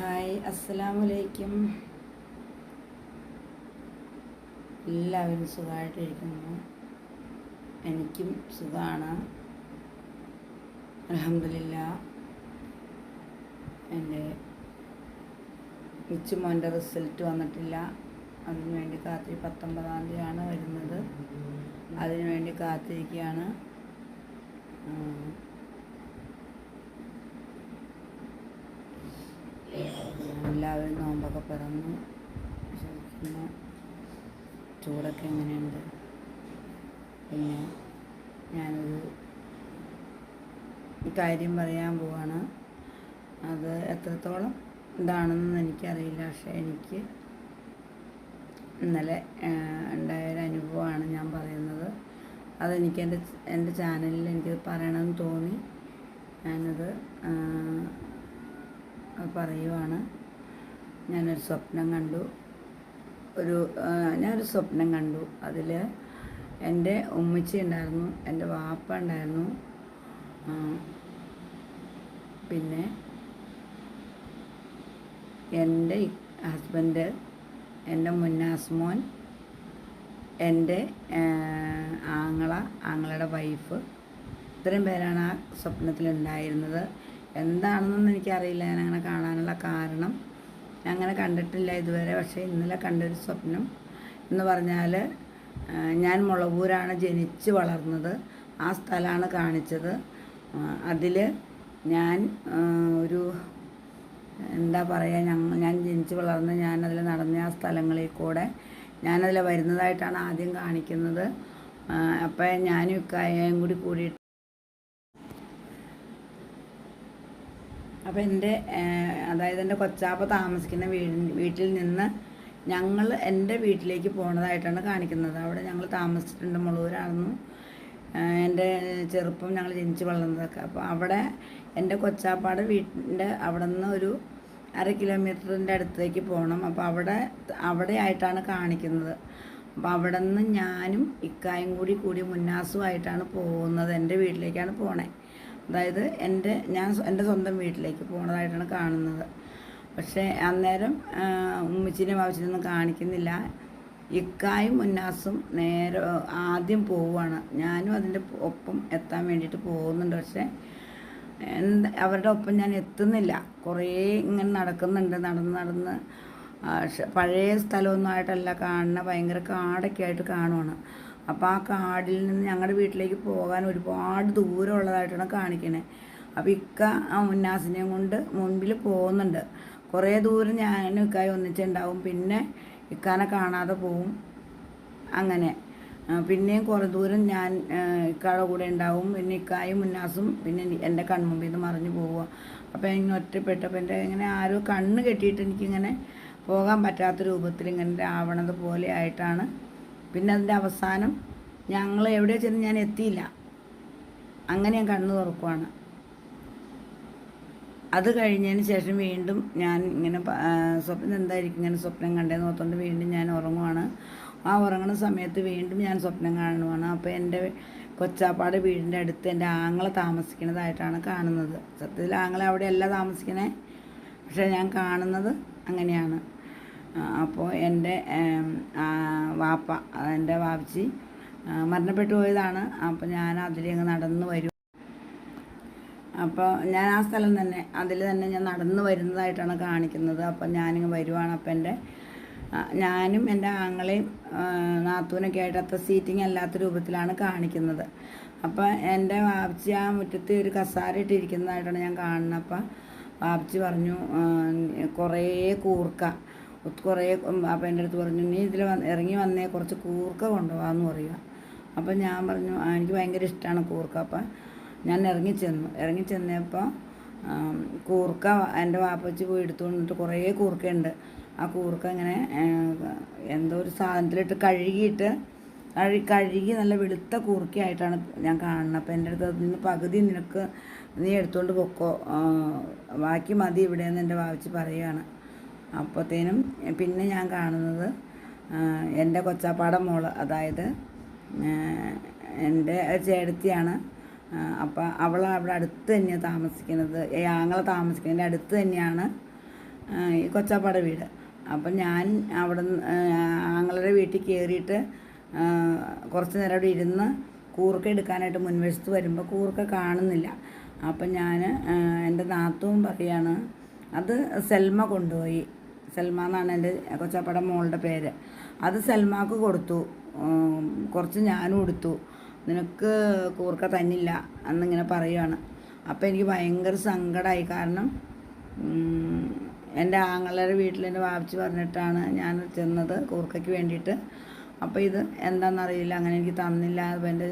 Hi അസ്സലാമലൈക്കും എല്ലാവരും സുഖമായിട്ടിരിക്കുന്നു. എനിക്കും സുഖമാണ് അലഹമില്ല എന്റെ ഉച്ചമോന്റെ റിസൾട്ട് വന്നിട്ടില്ല. അതിനുവേണ്ടി കാത്തി കാത്തിരി പത്തൊമ്പതാം തീയതിയാണ് വരുന്നത്. അതിനുവേണ്ടി കാത്തിരിക്കുകയാണ്. പിറന്നു. ശരിക്കും ചൂടൊക്കെ എങ്ങനെയുണ്ട്? പിന്നെ ഞാനൊരു കാര്യം പറയാൻ പോവാണ്. അത് എത്രത്തോളം ഇതാണെന്ന് എനിക്കറിയില്ല. പക്ഷേ എനിക്ക് ഇന്നലെ ഉണ്ടായൊരു അനുഭവമാണ് ഞാൻ പറയുന്നത്. അതെനിക്ക് എന്റെ എന്റെ ചാനലിൽ എനിക്ക് പറയണമെന്ന് തോന്നി. ഞാനത് പറയുവാണ്. ഞാനൊരു സ്വപ്നം കണ്ടു. ഒരു ഞാനൊരു സ്വപ്നം കണ്ടു. അതിൽ എന്റെ ഉമ്മച്ചി ഉണ്ടായിരുന്നു എന്റെ വാപ്പ ഉണ്ടായിരുന്നു. പിന്നെ എന്റെ ഹസ്ബൻഡ് എന്റെ മുന്നാസ്മോൻ എന്റെ ആങ്ങള ആങ്ങളയുടെ വൈഫ്. ഇത്രയും പേരാണ് ആ സ്വപ്നത്തിലുണ്ടായിരുന്നത്. എന്താണെന്നൊന്നും എനിക്കറിയില്ല. ഞാൻ അങ്ങനെ കാണാനുള്ള കാരണം ഞാൻ അങ്ങനെ കണ്ടിട്ടില്ല ഇതുവരെ പക്ഷേ ഇന്നലെ കണ്ടൊരു സ്വപ്നം. എന്ന് പറഞ്ഞാൽ ഞാൻ മുളകൂരാണ് ജനിച്ച് വളർന്നത്. ആ സ്ഥലമാണ് കാണിച്ചത്. അതിൽ ഞാൻ ഒരു എന്താ പറയുക ഞങ്ങൾ ഞാൻ ജനിച്ച് വളർന്ന് ഞാനതിൽ നടന്ന ആ സ്ഥലങ്ങളിൽ കൂടെ ഞാനതിൽ വരുന്നതായിട്ടാണ് ആദ്യം കാണിക്കുന്നത്. അപ്പം ഞാനും ഇക്കായും കൂടി കൂടിയിട്ട് അപ്പോൾ എന്റെ അതായത് എന്റെ കൊച്ചാപ്പ താമസിക്കുന്ന വീട് വീട്ടിൽ നിന്ന് ഞങ്ങൾ എന്റെ വീട്ടിലേക്ക് പോണതായിട്ടാണ് കാണിക്കുന്നത്. അവിടെ ഞങ്ങൾ താമസിച്ചിട്ടുണ്ട് മുളൂരാണെന്നു എന്റെ ചെറുപ്പം ഞങ്ങൾ ജനിച്ച് വളർന്നതൊക്കെ. അപ്പോൾ അവിടെ എന്റെ കൊച്ചാപ്പാട് വീട്ടിന്റെ അവിടെ നിന്ന് ഒരു അര കിലോമീറ്ററിന്റെ അടുത്തേക്ക് പോകണം അപ്പോൾ അവിടെ അവിടെ ആയിട്ടാണ് കാണിക്കുന്നത്. അപ്പോൾ അവിടെ നിന്ന് ഞാനും ഇക്കായും കൂടി കൂടി മുന്നാസുമായിട്ടാണ് പോകുന്നത്. എന്റെ വീട്ടിലേക്കാണ് പോണേ. അതായത് എന്റെ ഞാൻ എന്റെ സ്വന്തം വീട്ടിലേക്ക് പോണതായിട്ടാണ് കാണുന്നത്. പക്ഷേ അന്നേരം ഉമ്മച്ചിനെ വാവച്ചിനൊന്നും കാണിക്കുന്നില്ല. ഇക്കായും ഉന്നാസും നേരെ ആദ്യം പോവുകയാണ് ഞാനും അതിന്റെ ഒപ്പം എത്താൻ വേണ്ടിയിട്ട് പോകുന്നുണ്ട്. പക്ഷേ എന്ത് അവരുടെ ഒപ്പം ഞാൻ എത്തുന്നില്ല. കുറേ ഇങ്ങനെ നടക്കുന്നുണ്ട് നടന്ന് നടന്ന്. പഴയ സ്ഥലമൊന്നും ആയിട്ടല്ല കാണുന്ന. ഭയങ്കര കാടൊക്കെ ആയിട്ട് കാണുവാണ്. അപ്പോൾ ആ കാടിൽ നിന്ന് ഞങ്ങളുടെ വീട്ടിലേക്ക് പോകാൻ ഒരുപാട് ദൂരം ഉള്ളതായിട്ടാണ് കാണിക്കണേ. അപ്പോൾ ഇക്ക ആ മുന്നാസിനെയും കൊണ്ട് മുൻപിൽ പോകുന്നുണ്ട്. കുറേ ദൂരം ഞാനും ഇക്കായി ഒന്നിച്ചുണ്ടാവും. പിന്നെ ഇക്കാനെ കാണാതെ പോവും. അങ്ങനെ. പിന്നെയും കുറേ ദൂരം ഞാൻ ഇക്കാടെ കൂടെ ഉണ്ടാവും പിന്നെ ഇക്കായും മുന്നാസും പിന്നെ എന്റെ കൺമുമ്പിൽ നിന്ന് മറിഞ്ഞു പോവുക അപ്പോൾ ഇങ്ങനെ ഒറ്റപ്പെട്ടപ്പോൾ എന്റെ ഇങ്ങനെ ആരോ കണ്ണ് കെട്ടിയിട്ട് എനിക്കിങ്ങനെ പോകാൻ പറ്റാത്ത രൂപത്തിൽ ഇങ്ങനെ ആവണത് പോലെ ആയിട്ടാണ് പിന്നെ അതിന്റെ അവസാനം ഞങ്ങൾ എവിടെ ചെന്ന് ഞാൻ എത്തിയില്ല. അങ്ങനെ ഞാൻ കണ്ണു തുറക്കുവാണ്. അത് കഴിഞ്ഞതിന് ശേഷം വീണ്ടും ഞാൻ ഇങ്ങനെ സ്വപ്നം എന്തായിരിക്കും ഇങ്ങനെ സ്വപ്നം കണ്ടേന്ന് ഓർത്തുകൊണ്ട് വീണ്ടും ഞാൻ ഉറങ്ങുവാണ്. ആ ഉറങ്ങുന്ന സമയത്ത് വീണ്ടും ഞാൻ സ്വപ്നം കാണുവാണ്. അപ്പോൾ എന്റെ കൊച്ചാപ്പാട് വീടിന്റെ അടുത്ത് എന്റെ ആങ്ങളെ താമസിക്കുന്നതായിട്ടാണ് കാണുന്നത്. സത്യത്തിൽ ആങ്ങളെ അവിടെയല്ല താമസിക്കണേ പക്ഷേ ഞാൻ കാണുന്നത് അങ്ങനെയാണ്. അപ്പോൾ എന്റെ വാപ്പ എന്റെ വാപ്പച്ചി ആ, മരണപ്പെട്ടു പോയതാണ്. അപ്പോൾ ഞാൻ അതിലങ്ങ് നടന്നു വരും. അപ്പോൾ ഞാൻ ആ സ്ഥലം തന്നെ അതിൽ തന്നെ ഞാൻ നടന്നു വരുന്നതായിട്ടാണ് കാണിക്കുന്നത്. അപ്പം ഞാനിങ്ങ് വരുവാണ്. അപ്പം എന്റെ ഞാനും എന്റെ ആങ്ങളെയും നാത്തൂനൊക്കെ ആയിട്ട് അത്ര സീറ്റിംഗ് അല്ലാത്ത രൂപത്തിലാണ് കാണിക്കുന്നത്. അപ്പം എന്റെ വാപ്ചി ആ മുറ്റത്ത് ഒരു കസാര ഇട്ടിരിക്കുന്നതായിട്ടാണ് ഞാൻ കാണുന്നത്. അപ്പം വാപ്ചി പറഞ്ഞു കുറേ കൂർക്ക. കുറേ അപ്പം എന്റെ അടുത്ത് പറഞ്ഞു നീ ഇതിൽ വന്ന് ഇറങ്ങി വന്നേ കുറച്ച് കൂർക്ക കൊണ്ടുപോകാമെന്ന് പറയുക അപ്പം ഞാൻ പറഞ്ഞു "ആ, എനിക്ക് ഭയങ്കര ഇഷ്ടമാണ് കൂർക്ക. അപ്പം ഞാൻ ഇറങ്ങി ചെന്നു. ഇറങ്ങി ചെന്നപ്പോൾ കൂർക്ക എന്റെ വാപ്പച്ചി പോയി എടുത്തുകൊണ്ടിട്ട് കുറേ കൂർക്കയുണ്ട്. ആ കൂർക്ക ഇങ്ങനെ എന്തോ ഒരു സാധനത്തിലിട്ട് കഴുകിയിട്ട് കഴു കഴുകി നല്ല വെളുത്ത കൂർക്കയായിട്ടാണ് ഞാൻ കാണുന്നത്. അപ്പോൾ എന്റെ അടുത്ത് നിന്ന് പകുതി നിനക്ക് നീ എടുത്തുകൊണ്ട് പൊക്കോ. ബാക്കി മതി ഇവിടെയെന്ന് എന്റെ വാപ്പച്ചി പറയുകയാണ് അപ്പോഴത്തേനും പിന്നെ ഞാൻ കാണുന്നത് എന്റെ കൊച്ചാപ്പാടെ മോൾ. അതായത് എന്റെ ചേട്ടത്തിയാണ്. അപ്പം അവൾ അവിടെ അടുത്ത് തന്നെയാണ് താമസിക്കുന്നത്. ഞങ്ങൾ താമസിക്കുന്നതിന്റെ അടുത്ത് തന്നെയാണ് ഈ കൊച്ചാപ്പാട വീട്. അപ്പം ഞാൻ അവിടെ ആങ്ങളുടെ വീട്ടിൽ കയറിയിട്ട് കുറച്ച് നേരം അവിടെ ഇരുന്ന് കൂർക്ക എടുക്കാനായിട്ട് മുൻവശത്ത് വരുമ്പോൾ കൂർക്ക കാണുന്നില്ല. അപ്പം ഞാൻ എന്റെ നാത്തവും പറയാണ് അത് സെൽമ കൊണ്ടുപോയി. സെൽമ എന്നാണ് എന്റെ കൊച്ചപ്പടം മോളുടെ പേര്. അത് സൽമാക്ക് കൊടുത്തു. കുറച്ച് ഞാനും എടുത്തു. നിനക്ക് കൂർക്ക തന്നില്ല എന്നിങ്ങനെ പറയുകയാണ് അപ്പോൾ എനിക്ക് ഭയങ്കര സങ്കടമായി കാരണം എന്റെ ആങ്ങളുടെ വീട്ടിൽ എന്റെ വാപ്പിച്ച് പറഞ്ഞിട്ടാണ് ഞാൻ ചെന്നത് കൂർക്കയ്ക്ക് വേണ്ടിയിട്ട്. അപ്പോൾ ഇത് എന്താണെന്നറിയില്ല. അങ്ങനെ എനിക്ക് തന്നില്ല. അപ്പോൾ എന്റെ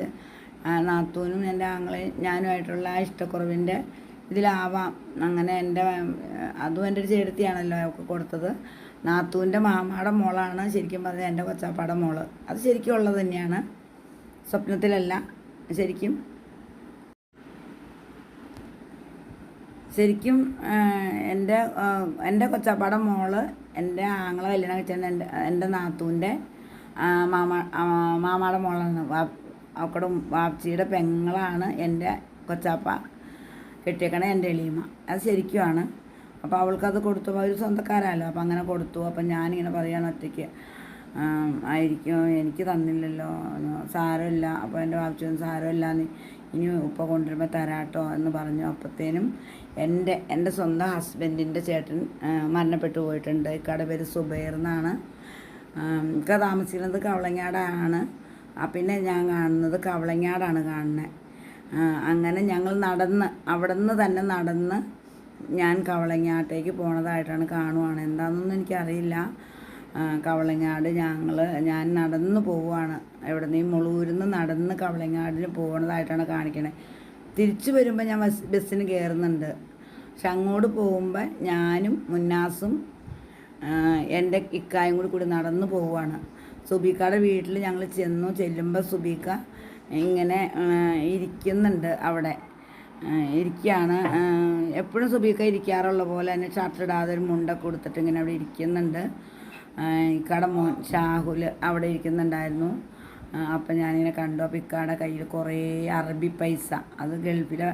നാത്തൂനും എന്റെ ആങ്ങളെയും ഞാനുമായിട്ടുള്ള ഇഷ്ടക്കുറവിന്റെ ഇതിലാവാം. അങ്ങനെ എന്റെ അതും എന്റെ ഒരു ചേട്ടത്തിയാണല്ലോ അവൾക്ക് കൊടുത്തത്. നാത്തൂന്റെ മാമാടെ മോളാണ് ശരിക്കും പറഞ്ഞാൽ എന്റെ കൊച്ചാപ്പാടെ മോൾ. അത് ശരിക്കും ഉള്ളത് തന്നെയാണ്. സ്വപ്നത്തിലല്ല ശരിക്കും. ശരിക്കും എന്റെ എന്റെ കൊച്ചാപ്പാടെ മോൾ എന്റെ ആങ്ങളെ കല്യാണം കഴിച്ചാൽ എന്റെ എന്റെ നാത്തൂന്റെ മാമ മാമാടെ മോളാണ്. അവക്കടെ വാപ്ചിയുടെ പെങ്ങളാണ് എന്റെ കൊച്ചാപ്പ. കെട്ടിയേക്കണ എന്റെ എളിയമ്മ. അത് ശരിക്കുമാണ് അപ്പോൾ അവൾക്കത് കൊടുത്തു. അവർ സ്വന്തക്കാരല്ലോ അപ്പോൾ അങ്ങനെ കൊടുത്തു. അപ്പം ഞാനിങ്ങനെ പറയാണ് ഒറ്റയ്ക്ക്. ആയിരിക്കും. എനിക്ക് തന്നില്ലല്ലോ. സാരമില്ല. അപ്പോൾ എന്റെ വാപ്ചൊന്നും സാരമില്ല ഇനി ഉപ്പ കൊണ്ടുവരുമ്പോൾ തരാട്ടോ എന്ന് പറഞ്ഞു. അപ്പത്തേനും എന്റെ എന്റെ സ്വന്തം ഹസ്ബൻഡിന്റെ ചേട്ടൻ മരണപ്പെട്ടു പോയിട്ടുണ്ട്. ഇക്കടെ പേര് സുബൈർ എന്നാണ്. ഇക്ക താമസിക്കുന്നത് കവളങ്ങാടാണ്. പിന്നെ ഞാൻ കാണുന്നത് കവളങ്ങാടാണ് കാണുന്നത് അങ്ങനെ ഞങ്ങൾ നടന്ന് അവിടെ നിന്ന് തന്നെ നടന്ന് ഞാൻ കവളങ്ങാട്ടേക്ക് പോണതായിട്ടാണ് കാണുവാണ്. എന്താണെന്നൊന്നും എനിക്കറിയില്ല. കവളങ്ങാട് ഞങ്ങൾ ഞാൻ നടന്ന് പോവുകയാണ് എവിടെ നിന്ന് മുളൂരിൽ നിന്ന് നടന്ന് കവളങ്ങാടിന് പോകണതായിട്ടാണ് കാണിക്കണേ. തിരിച്ചു വരുമ്പോൾ ഞാൻ ബസ് ബസ്സിന് കയറുന്നുണ്ട് പക്ഷെ അങ്ങോട്ട് പോകുമ്പോൾ ഞാനും മുന്നാസും എന്റെ ഇക്കായും കൂടി കൂടി നടന്ന് പോവുകയാണ് സുബീക്കയുടെ വീട്ടിൽ ഞങ്ങൾ ചെന്നു ചെല്ലുമ്പോൾ സുബീക്ക ഇങ്ങനെ ഇരിക്കുന്നുണ്ട് അവിടെ. ഇരിക്കുകയാണ് എപ്പോഴും സുബീക്ക ഇരിക്കാറുള്ള പോലെ തന്നെ ഷർട്ടിടാതെ ഒരു മുണ്ടൊക്കെ കൊടുത്തിട്ട് ഇങ്ങനെ അവിടെ ഇരിക്കുന്നുണ്ട്. കടമോൻ ഷാഹുൽ അവിടെ ഇരിക്കുന്നുണ്ടായിരുന്നു. അപ്പം ഞാനിങ്ങനെ കണ്ടു. അപ്പോൾ ഇക്കാടെ കയ്യിൽ കുറേ അറബി പൈസ. അത് ഗൾഫിലെ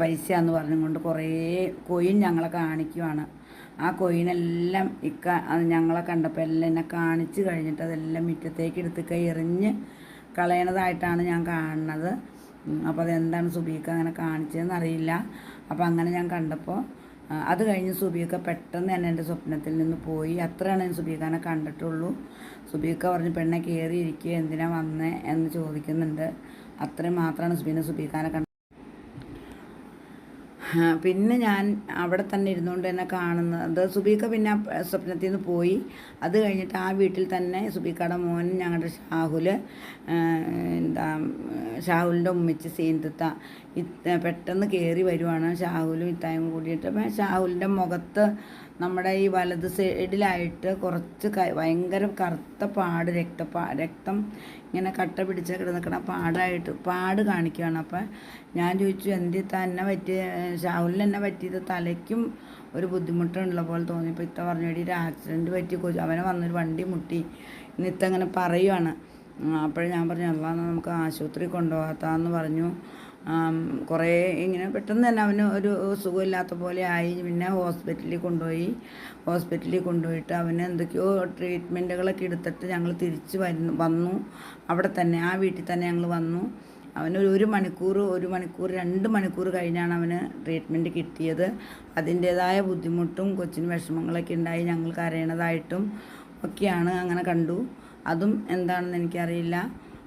പൈസ എന്ന് പറഞ്ഞുകൊണ്ട് കുറേ കൊയിൻ ഞങ്ങളെ കാണിക്കുവാണ്. ആ കൊയിനെല്ലാം ഇക്ക അത് ഞങ്ങളെ കണ്ടപ്പോൾ എല്ലാം എന്നെ കാണിച്ച് കഴിഞ്ഞിട്ട് അതെല്ലാം മുറ്റത്തേക്ക് എടുത്ത് കൈ എറിഞ്ഞ് കളയണതായിട്ടാണ് ഞാൻ കാണുന്നത്. അപ്പോൾ അതെന്താണ് സുബീക്ക അങ്ങനെ കാണിച്ചതെന്ന് അറിയില്ല അപ്പോൾ അങ്ങനെ ഞാൻ കണ്ടപ്പോൾ അത് കഴിഞ്ഞ് സുബീക്ക പെട്ടെന്ന് തന്നെ എന്റെ സ്വപ്നത്തിൽ നിന്ന് പോയി. അത്രയാണ് ഞാൻ സുബീഖാനെ കണ്ടിട്ടുള്ളൂ. സുബീക്ക പറഞ്ഞ് പെണ്ണെ കയറി ഇരിക്കുക എന്തിനാ വന്നേ? എന്ന് ചോദിക്കുന്നുണ്ട്. അത്രയും മാത്രമാണ് സുബീനെ സുബീഖാനെ കണ്ടത് പിന്നെ ഞാൻ അവിടെ തന്നെ ഇരുന്നുകൊണ്ട് തന്നെ കാണുന്നത്. സുബീക്ക പിന്നെ സ്വപ്നത്തിൽ നിന്ന് പോയി. അത് കഴിഞ്ഞിട്ട് ആ വീട്ടിൽ തന്നെ സുബീക്കയുടെ മോൻ ഞങ്ങളുടെ ഷാഹുൽ എന്താ ഷാഹുലിന്റെ ഉമ്മിച്ച് സീന്തത്ത പെട്ടെന്ന് കയറി വരുവാണ്. ഷാഹുലും ഇത്തായും കൂടിയിട്ട്. ഷാഹുലിന്റെ മുഖത്ത് നമ്മുടെ ഈ വലത് സൈഡിലായിട്ട് കുറച്ച് ഭയങ്കര കറുത്ത പാട് രക്തപ്പാ രക്തം ഇങ്ങനെ കട്ട പിടിച്ച കിടന്നിക്കണ പാടായിട്ട് പാട് കാണിക്കുകയാണ്. അപ്പം ഞാൻ ചോദിച്ചു എന്തി തന്നെ പറ്റിയ? ഷാഹുലിന് എന്നെ പറ്റിയത്? തലയ്ക്കും ഒരു ബുദ്ധിമുട്ടുള്ള പോലെ തോന്നിയപ്പോൾ ഇത്ത പറഞ്ഞു ഒരു ആക്സിഡന്റ് പറ്റി കൊച്ചു അവനെ വന്നൊരു വണ്ടി മുട്ടി. ഇന്നിത്തങ്ങനെ പറയുവാണ്. അപ്പോൾ ഞാൻ പറഞ്ഞു അല്ലാന്ന് നമുക്ക് ആശുപത്രി കൊണ്ടുപോകാത്താന്ന് പറഞ്ഞു. കുറേ ഇങ്ങനെ പെട്ടെന്ന് തന്നെ അവന് ഒരു സുഖമില്ലാത്ത പോലെ ആയി. പിന്നെ ഹോസ്പിറ്റലിൽ കൊണ്ടുപോയി. ഹോസ്പിറ്റലിൽ കൊണ്ടുപോയിട്ട് അവന് എന്തൊക്കെയോ ട്രീറ്റ്മെന്റുകളൊക്കെ എടുത്തിട്ട് ഞങ്ങൾ തിരിച്ച് വരുന്നു വന്നു. അവിടെ തന്നെ ആ വീട്ടിൽ തന്നെ ഞങ്ങൾ വന്നു. അവന് ഒരു മണിക്കൂർ ഒരു മണിക്കൂർ രണ്ട് മണിക്കൂർ കഴിഞ്ഞാണ് അവന് ട്രീറ്റ്മെന്റ് കിട്ടിയത്. അതിന്റേതായ ബുദ്ധിമുട്ടും കൊച്ചിന് വിഷമങ്ങളൊക്കെ ഉണ്ടായി ഞങ്ങൾ കരയണതായിട്ടും ഒക്കെയാണ് അങ്ങനെ കണ്ടു. അതും എന്താണെന്ന് എനിക്കറിയില്ല.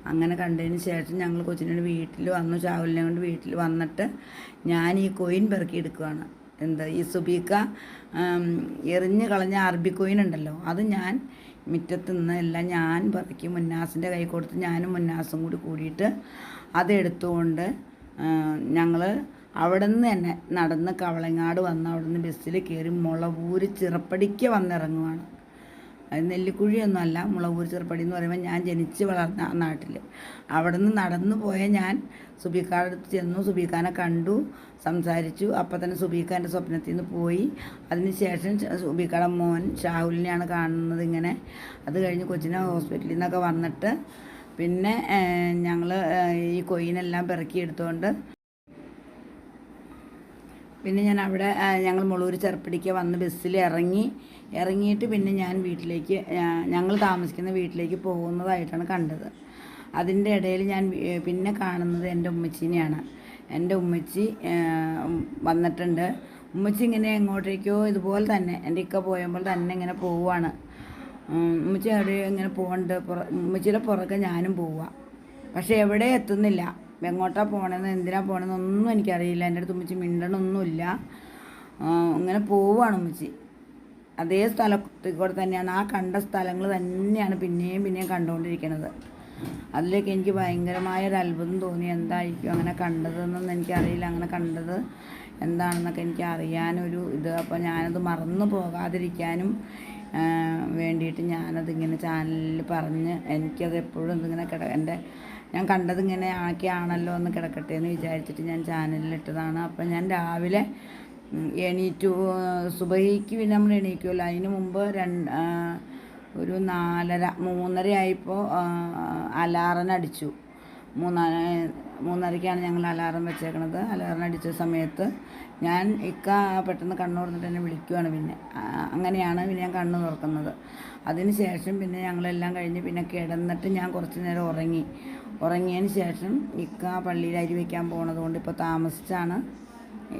അങ്ങനെ കണ്ടതിന് ശേഷം ഞങ്ങൾ കൊച്ചിനോട് വീട്ടിൽ വന്നു ചാവലിനെ കൊണ്ട് വീട്ടിൽ വന്നിട്ട് ഞാൻ ഈ കോയിൻ പെറുക്കി എടുക്കുകയാണ് എന്താ ഈ സുബീക്ക എറിഞ്ഞ് കളഞ്ഞ അറബി കോയിൻ ഉണ്ടല്ലോ അത് ഞാൻ മുറ്റത്ത് നിന്ന് എല്ലാം ഞാൻ പെറുക്കി മുന്നാസിന്റെ കൈ കൊടുത്ത് ഞാനും മുന്നാസും കൂടി കൂടിയിട്ട് അതെടുത്തുകൊണ്ട് ഞങ്ങൾ അവിടെ നിന്ന് തന്നെ നടന്ന് കവളങ്ങാട് വന്ന് അവിടെ നിന്ന് ബസ്സിൽ കയറി മുളപൂര് ചിറപ്പടിക്ക് വന്നിറങ്ങുവാണ്. അത് നെല്ലിക്കുഴിയൊന്നുമല്ല മുളവൂർ ചെറുപ്പടി എന്ന് പറയുമ്പോൾ ഞാൻ ജനിച്ച് വളർന്ന ആ നാട്ടിൽ അവിടെ നിന്ന് നടന്നു പോയ ഞാൻ സുബീഖാടെ അടുത്ത് ചെന്നു സുബീഖാനെ കണ്ടു സംസാരിച്ചു. അപ്പം തന്നെ സുബീഖാന്റെ സ്വപ്നത്തിൽ നിന്ന് പോയി. അതിനുശേഷം സുബീഖാടെ മോൻ ഷാഹുലിനെയാണ് കാണുന്നത് ഇങ്ങനെ. അത് കഴിഞ്ഞ് കൊച്ചിനെ ഹോസ്പിറ്റലിൽ നിന്നൊക്കെ വന്നിട്ട് പിന്നെ ഞങ്ങൾ ഈ കൊയിനെല്ലാം പിറക്കിയെടുത്തുകൊണ്ട് പിന്നെ ഞാൻ അവിടെ ഞങ്ങൾ മുളൂർ ചെറുപ്പടിക്ക് വന്ന് ബസ്സിൽ ഇറങ്ങി ഇറങ്ങിയിട്ട് പിന്നെ ഞാൻ വീട്ടിലേക്ക് ഞങ്ങൾ താമസിക്കുന്ന വീട്ടിലേക്ക് പോകുന്നതായിട്ടാണ് കണ്ടത്. അതിന്റെ ഇടയിൽ ഞാൻ പിന്നെ കാണുന്നത് എന്റെ ഉമ്മച്ചീനെയാണ്. എന്റെ ഉമ്മച്ചി വന്നിട്ടുണ്ട്. ഉമ്മച്ചി ഇങ്ങനെ എങ്ങോട്ടേക്കോ ഇതുപോലെ തന്നെ എന്റെ ഇക്ക പോയപ്പോൾ തന്നെ ഇങ്ങനെ പോവുകയാണ് ഉമ്മച്ചി അവിടെ ഇങ്ങനെ പോകണ്ട് ഉമ്മച്ചിയുടെ പുറകെ ഞാനും പോവുക പക്ഷെ എവിടെ എത്തുന്നില്ല. എങ്ങോട്ടാ പോകണമെന്ന് എന്തിനാ പോകണമെന്നൊന്നും എനിക്കറിയില്ല. എന്റെ അടുത്ത് ഉമ്മച്ചി മിണ്ടണമൊന്നുമില്ല ഇങ്ങനെ പോവുകയാണ് ഉമ്മച്ചി. അതേ സ്ഥലത്തിൽ കൂടെ തന്നെയാണ്. ആ കണ്ട സ്ഥലങ്ങൾ തന്നെയാണ് പിന്നെയും പിന്നെയും കണ്ടുകൊണ്ടിരിക്കുന്നത്. അതിലേക്ക് എനിക്ക് ഭയങ്കരമായ ഒരു അത്ഭുതം തോന്നി. എന്തായിരിക്കും അങ്ങനെ കണ്ടതെന്നൊന്നും എനിക്കറിയില്ല. അങ്ങനെ കണ്ടത് എന്താണെന്നൊക്കെ എനിക്ക് അറിയാനൊരു ഇത്. അപ്പോൾ ഞാനത് മറന്നു പോകാതിരിക്കാനും വേണ്ടിയിട്ട് ഞാനതിങ്ങനെ ചാനലിൽ പറഞ്ഞ് എനിക്കത് എപ്പോഴും ഇതിങ്ങനെ കിട എന്റെ ഞാൻ കണ്ടത് ഇങ്ങനെ ആക്കിയാണല്ലോ എന്ന് കിടക്കട്ടെ എന്ന് വിചാരിച്ചിട്ട് ഞാൻ ചാനലിൽ ഇട്ടതാണ്. അപ്പം ഞാൻ രാവിലെ എണീറ്റു സുബഹിക്ക് നമ്മൾ എണീക്കുമല്ലോ അതിന് മുമ്പ് രണ്ട് ഒരു നാലര മൂന്നര ആയപ്പോൾ അലാറം അടിച്ചു. മൂന്നാ മൂന്നരയ്ക്കാണ് ഞങ്ങൾ അലാറം വെച്ചേക്കണത്. അലാറം അടിച്ച സമയത്ത് ഞാൻ ഇക്ക പെട്ടെന്ന് കണ്ണു തുറന്നിട്ട് എന്നെ വിളിക്കുവാണ് പിന്നെ. അങ്ങനെയാണ് പിന്നെ ഞാൻ കണ്ണു തുറക്കുന്നത്. അതിന് ശേഷം പിന്നെ ഞങ്ങളെല്ലാം കഴിഞ്ഞ് പിന്നെ കിടന്നിട്ട് ഞാൻ കുറച്ച് നേരം ഉറങ്ങി. ഉറങ്ങിയതിന് ശേഷം ഇക്ക പള്ളിയിൽ അരി വയ്ക്കാൻ പോണത് കൊണ്ട് ഇപ്പോൾ താമസിച്ചാണ്.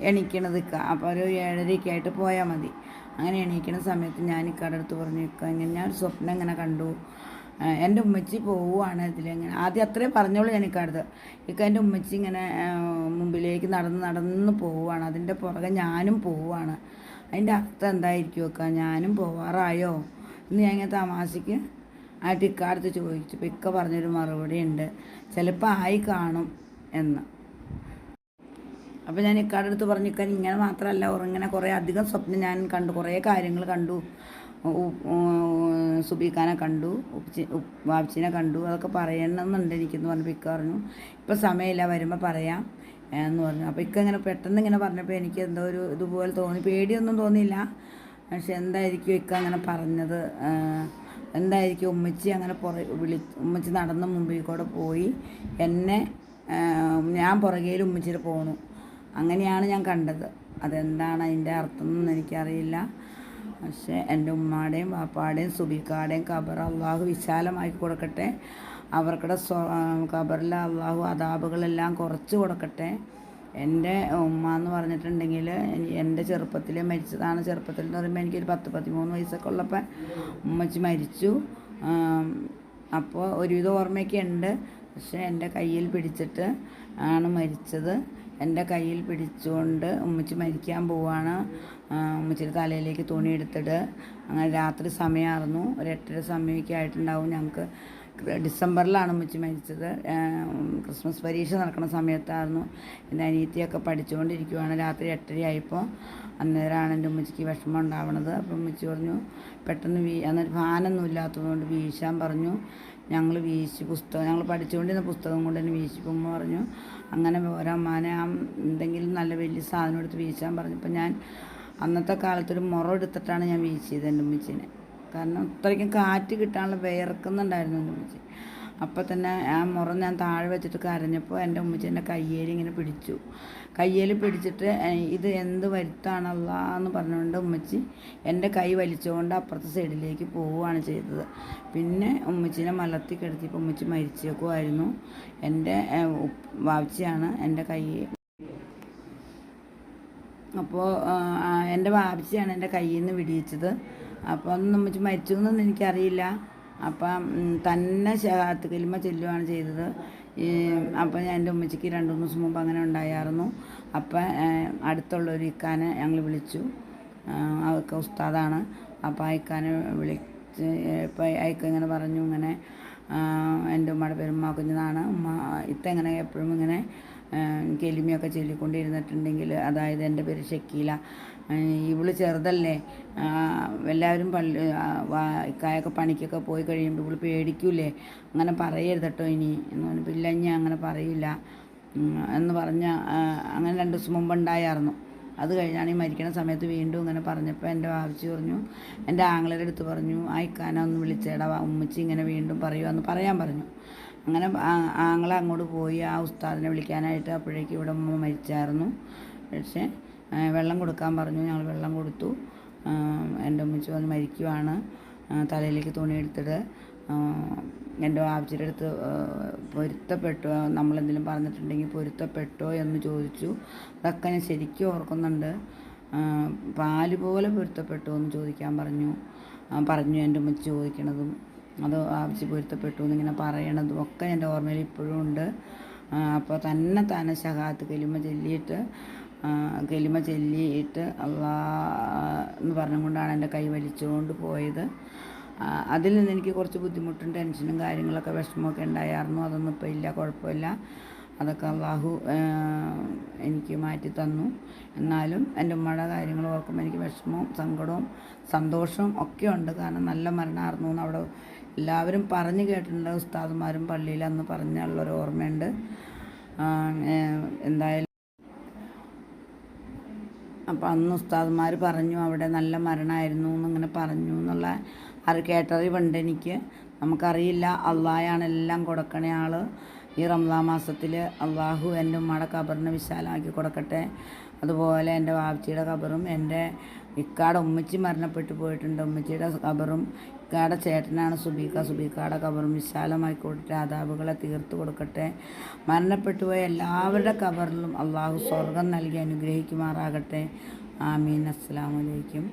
എണീക്കണത് ഇക്ക അപ്പോൾ ഒരു ഏഴരയൊക്കെ ആയിട്ട് പോയാൽ മതി. അങ്ങനെ എണീക്കണ സമയത്ത് ഞാൻ ഇക്കാടെ അടുത്ത് പറഞ്ഞു ഇക്ക ഇങ്ങനെ ഞാൻ ഒരു സ്വപ്നം ഇങ്ങനെ കണ്ടു? എന്റെ ഉമ്മച്ചി പോവുകയാണ് ഇതിലിങ്ങനെ ആദ്യം അത്രേ പറഞ്ഞോളൂ ഞാൻ ഇക്കടുത്ത് ഇക്ക എന്റെ ഉമ്മച്ചി ഇങ്ങനെ മുമ്പിലേക്ക് നടന്ന് നടന്ന് പോവുകയാണ് അതിന്റെ പുറകെ ഞാനും പോവുകയാണ് അതിന്റെ അർത്ഥം എന്തായിരിക്കും ഇക്ക? ഞാനും പോവാറായോ? എന്ന് ഞാൻ ഇങ്ങനെ തമാശയ്ക്ക് ആയിട്ട് ഇക്കാടുത്ത് ചോദിച്ചു. ഇപ്പം ഇക്ക പറഞ്ഞൊരു മറുപടി ഉണ്ട്. ചിലപ്പോൾ ആയി കാണും എന്ന്. അപ്പോൾ ഞാൻ ഇക്കാടെ അടുത്ത് പറഞ്ഞു ഇക്കാൻ ഇങ്ങനെ മാത്രമല്ല ഇങ്ങനെ കുറേ അധികം സ്വപ്നം ഞാൻ കണ്ടു കുറേ കാര്യങ്ങൾ കണ്ടു സുബീഖാനെ കണ്ടു ഉപ്പച്ചി കണ്ടു അതൊക്കെ പറയണമെന്നുണ്ട് എനിക്കെന്ന് പറഞ്ഞപ്പോൾ ഇക്ക പറഞ്ഞു ഇപ്പം സമയമില്ല വരുമ്പോൾ പറയാം എന്ന് പറഞ്ഞു. അപ്പോൾ ഇക്ക ഇങ്ങനെ പെട്ടെന്ന് ഇങ്ങനെ പറഞ്ഞപ്പോൾ എനിക്ക് എന്തോ ഒരു ഇതുപോലെ തോന്നി പേടിയൊന്നും തോന്നിയില്ല. പക്ഷെ എന്തായിരിക്കും ഇക്ക അങ്ങനെ പറഞ്ഞത്? എന്തായിരിക്കും ഉമ്മച്ചി അങ്ങനെ പുറ വിളി ഉമ്മച്ചി നടന്ന മുമ്പിൽ കൂടെ പോയി എന്നെ ഞാൻ പുറകേൽ ഉമ്മച്ചിയിൽ പോണു. അങ്ങനെയാണ് ഞാൻ കണ്ടത്. അതെന്താണ് അതിന്റെ അർത്ഥം എന്നൊന്നും എനിക്കറിയില്ല. പക്ഷേ എന്റെ ഉമ്മാടെയും വാപ്പാടെയും സുബിക്കാടെയും ഖബർ അള്ളാഹു വിശാലമാക്കി കൊടുക്കട്ടെ. അവർക്കുടെ സ്വ ഖബറിലെ അള്ളാഹു അതാപുകളെല്ലാം കുറച്ച് കൊടുക്കട്ടെ. എന്റെ ഉമ്മ എന്ന് പറഞ്ഞിട്ടുണ്ടെങ്കിൽ എന്റെ ചെറുപ്പത്തിൽ മരിച്ചതാണ് ചെറുപ്പത്തിൽ എന്ന് പറയുമ്പോൾ എനിക്കൊരു പത്ത് പതിമൂന്ന് വയസ്സൊക്കെ ഉള്ളപ്പോൾ ഉമ്മച്ചി മരിച്ചു. അപ്പോൾ ഒരുവിധം ഓർമ്മയൊക്കെ ഉണ്ട്. പക്ഷേ എന്റെ കയ്യിൽ പിടിച്ചിട്ട് ആണ് മരിച്ചത്. എന്റെ കയ്യിൽ പിടിച്ചുകൊണ്ട് ഉമ്മച്ചി മരിക്കാൻ പോവാണ്. ഉമ്മച്ചി ഉമ്മച്ചിയുടെ തലയിലേക്ക് തുണി എടുത്തിട്ട് അങ്ങനെ രാത്രി സമയമായിരുന്നു. ഒരു എട്ടര സമയമൊക്കെ ആയിട്ടുണ്ടാവും. ഞങ്ങൾക്ക് ഡിസംബറിലാണ് ഉമ്മച്ചി മരിച്ചത്. ക്രിസ്മസ് പരീക്ഷ നടക്കുന്ന സമയത്തായിരുന്നു. എന്റെ അനിയത്തിയൊക്കെ പഠിച്ചുകൊണ്ടിരിക്കുവാണ്. രാത്രി എട്ടരയായപ്പോൾ അന്നേരമാണ് എന്റെ ഉമ്മച്ചിക്ക് വിഷമം ഉണ്ടാവണത്. അപ്പം ഉമ്മച്ചി പറഞ്ഞു പെട്ടെന്ന് വീ അന്നേരം ഫാനൊന്നും ഇല്ലാത്തതുകൊണ്ട് വീശാൻ പറഞ്ഞു. ഞങ്ങൾ വീശി പുസ്തകം ഞങ്ങൾ പഠിച്ചുകൊണ്ടിരുന്ന പുസ്തകം കൊണ്ട് തന്നെ വീശിപ്പം പറഞ്ഞു. അങ്ങനെ ഓരമ്മാനെ ആ എന്തെങ്കിലും നല്ല വലിയ സാധനം എടുത്ത് വീശാൻ പറഞ്ഞപ്പോൾ ഞാൻ അന്നത്തെ കാലത്തൊരു മുറ എടുത്തിട്ടാണ് ഞാൻ വീശിയത് എന്റെ ഉമ്മച്ചീനെ. കാരണം അത്രയ്ക്കും കാറ്റ് കിട്ടാനുള്ള വിയർക്കുന്നുണ്ടായിരുന്നു എന്റെ ഉമ്മച്ചി. അപ്പോൾ തന്നെ ആ മുറ ഞാൻ താഴെ വെച്ചിട്ട് കരഞ്ഞപ്പോൾ എന്റെ ഉമ്മച്ചി എന്റെ കയ്യേൽ ഇങ്ങനെ പിടിച്ചു. കയ്യേൽ പിടിച്ചിട്ട് ഇത് എന്ത് വരുത്താണല്ല എന്ന് പറഞ്ഞുകൊണ്ട് ഉമ്മച്ചി എന്റെ കൈ വലിച്ചുകൊണ്ട് അപ്പുറത്തെ സൈഡിലേക്ക് പോവുകയാണ് ചെയ്തത്. പിന്നെ ഉമ്മച്ചിനെ മലർത്തി കിടത്തിയപ്പോൾ ഉമ്മച്ചി മരിച്ചേക്കുമായിരുന്നു എന്റെ വാവിച്ചിയാണ് എന്റെ കൈ. അപ്പോൾ എന്റെ വാപ്പിച്ചിയാണ് എന്റെ കയ്യിൽ നിന്ന് വിടിയിച്ചത് അപ്പോൾ അന്ന് ഉമ്മച്ചി മരിച്ചു എന്നൊന്നും എനിക്കറിയില്ല. അപ്പം തന്നെ കലിമ ചെല്ലുകയാണ് ചെയ്തത്. അപ്പം ഞാൻ എന്റെ ഉമ്മച്ചിക്ക് രണ്ട് മൂന്ന് ദിവസം മുമ്പ് അങ്ങനെ ഉണ്ടായിരുന്നു അപ്പം അടുത്തുള്ള ഒരു ഇക്കാനെ ഞങ്ങൾ വിളിച്ചു. അതൊക്കെ ഉസ്താദാണ്. അപ്പോൾ ആ ഇക്കാനെ വിളിച്ച് ഇപ്പം അയക്ക ഇങ്ങനെ പറഞ്ഞു ഇങ്ങനെ എന്റെ ഉമ്മയുടെ പെരുമ്മ കുഞ്ഞതാണ് ഉമ്മ ഇത്ത ഇങ്ങനെ എപ്പോഴും ഇങ്ങനെ കെലിമിയൊക്കെ ചൊല്ലിക്കൊണ്ടിരുന്നിട്ടുണ്ടെങ്കിൽ അതായത് എന്റെ പേര് ഷക്കീല ഇവൾ ചെറുതല്ലേ? എല്ലാവരും പള്ളി ഇക്കായൊക്കെ പണിക്കൊക്കെ പോയി കഴിയുമ്പോൾ ഇവൾ പേടിക്കൂലേ? അങ്ങനെ പറയരുത് കേട്ടോ ഇനി. എന്ന് പറഞ്ഞപ്പോൾ ഇല്ല ഞാൻ അങ്ങനെ പറയില്ല എന്ന് പറഞ്ഞ അങ്ങനെ രണ്ട് ദിവസം മുമ്പ് ഉണ്ടായിരുന്നു അത് കഴിഞ്ഞാണ് ഈ മരിക്കണ സമയത്ത് വീണ്ടും ഇങ്ങനെ പറഞ്ഞപ്പോൾ എന്റെ ആവശ്യം പറഞ്ഞു എന്റെ ആങ്ങളുടെ അടുത്ത് പറഞ്ഞു ആ ഒന്ന് വിളിച്ചേടാ ഉമ്മച്ചി ഇങ്ങനെ വീണ്ടും പറയുമെന്ന് പറയാൻ പറഞ്ഞു. അങ്ങനെ ആങ്ങളെ അങ്ങോട്ട് പോയി ആ ഉസ്താദിനെ വിളിക്കാനായിട്ട് അപ്പോഴേക്കും ഇവിടെ മരിച്ചായിരുന്നു പക്ഷേ വെള്ളം കൊടുക്കാൻ പറഞ്ഞു. ഞങ്ങൾ വെള്ളം കൊടുത്തു. എന്റെ ഉമ്മച്ചി വന്ന് മരിക്കുവാണ്. തലയിലേക്ക് തുണി എടുത്തിട്ട് എന്റെ ആവശ്യയുടെ അടുത്ത് പൊരുത്തപ്പെട്ടോ. നമ്മളെന്തെങ്കിലും പറഞ്ഞിട്ടുണ്ടെങ്കിൽ പൊരുത്തപ്പെട്ടോ എന്ന് ചോദിച്ചു. അതൊക്കെ ഞാൻ ശരിക്കും ഓർക്കുന്നുണ്ട്. പാൽ പോലെ പൊരുത്തപ്പെട്ടോ എന്ന് ചോദിക്കാൻ പറഞ്ഞു. പറഞ്ഞു എന്റെ ഉമ്മച്ചി ചോദിക്കണതും അത് ആവശ്യം പൊരുത്തപ്പെട്ടു എന്നിങ്ങനെ പറയണതും ഒക്കെ എന്റെ ഓർമ്മയിൽ ഇപ്പോഴും ഉണ്ട്. അപ്പോൾ തന്നെ തന്നെ ശകാത്ത് കലിമ ചൊല്ലിയിട്ട് കെലിമ ചൊല്ലിയിട്ട് അള്ളാ എന്ന് പറഞ്ഞുകൊണ്ടാണ് എന്റെ കൈ വലിച്ചുകൊണ്ട് പോയത്. അതിൽ നിന്ന് എനിക്ക് കുറച്ച് ബുദ്ധിമുട്ടും ടെൻഷനും കാര്യങ്ങളൊക്കെ വിഷമമൊക്കെ ഉണ്ടായിരുന്നു. അതൊന്നും ഇപ്പോൾ ഇല്ല കുഴപ്പമില്ല. അതൊക്കെ അള്ളാഹു എനിക്ക് മാറ്റി തന്നു. എന്നാലും എന്റെ ഉമ്മയുടെ കാര്യങ്ങൾ ഓർക്കുമ്പോൾ എനിക്ക് വിഷമവും സങ്കടവും സന്തോഷവും ഒക്കെ ഉണ്ട്. കാരണം നല്ല മരണമായിരുന്നു എന്ന് അവിടെ എല്ലാവരും പറഞ്ഞു കേട്ടിട്ടുണ്ട്. ഉസ്താദുമാരും പള്ളിയിൽ അന്ന് പറഞ്ഞുള്ളൊരു ഓർമ്മയുണ്ട്. എന്തായാലും അപ്പം അന്ന് ഉസ്താദ്മാർ പറഞ്ഞു അവിടെ നല്ല മരണമായിരുന്നു എന്നിങ്ങനെ പറഞ്ഞു എന്നുള്ള അത് കേട്ടറിവുണ്ട് എനിക്ക്. നമുക്കറിയില്ല അള്ളാഹാണ് എല്ലാം കൊടുക്കണ ആൾ ഈ റംലാ മാസത്തിൽ അള്ളാഹു എന്റെ ഉമ്മയുടെ കബറിനെ വിശാലമാക്കി കൊടുക്കട്ടെ. അതുപോലെ എന്റെ വാപ്ചിയുടെ ഖബറും എന്റെ ഇക്കാട് ഉമ്മച്ചി മരണപ്പെട്ടു പോയിട്ടുണ്ട്. ഉമ്മച്ചിയുടെ കബറും ഇക്കാടെ ചേട്ടനാണ് സുബീക്ക. സുബീക്കാടെ കബറും വിശാലമായി കൊടുക്കട്ടെ ആദാബുകളെ തീർത്തു കൊടുക്കട്ടെ. മരണപ്പെട്ടുപോയ എല്ലാവരുടെ കബറിലും അള്ളാഹു സ്വർഗം നൽകി അനുഗ്രഹിക്കുമാറാകട്ടെ. ആമീൻ. അസ്സലാമലൈക്കും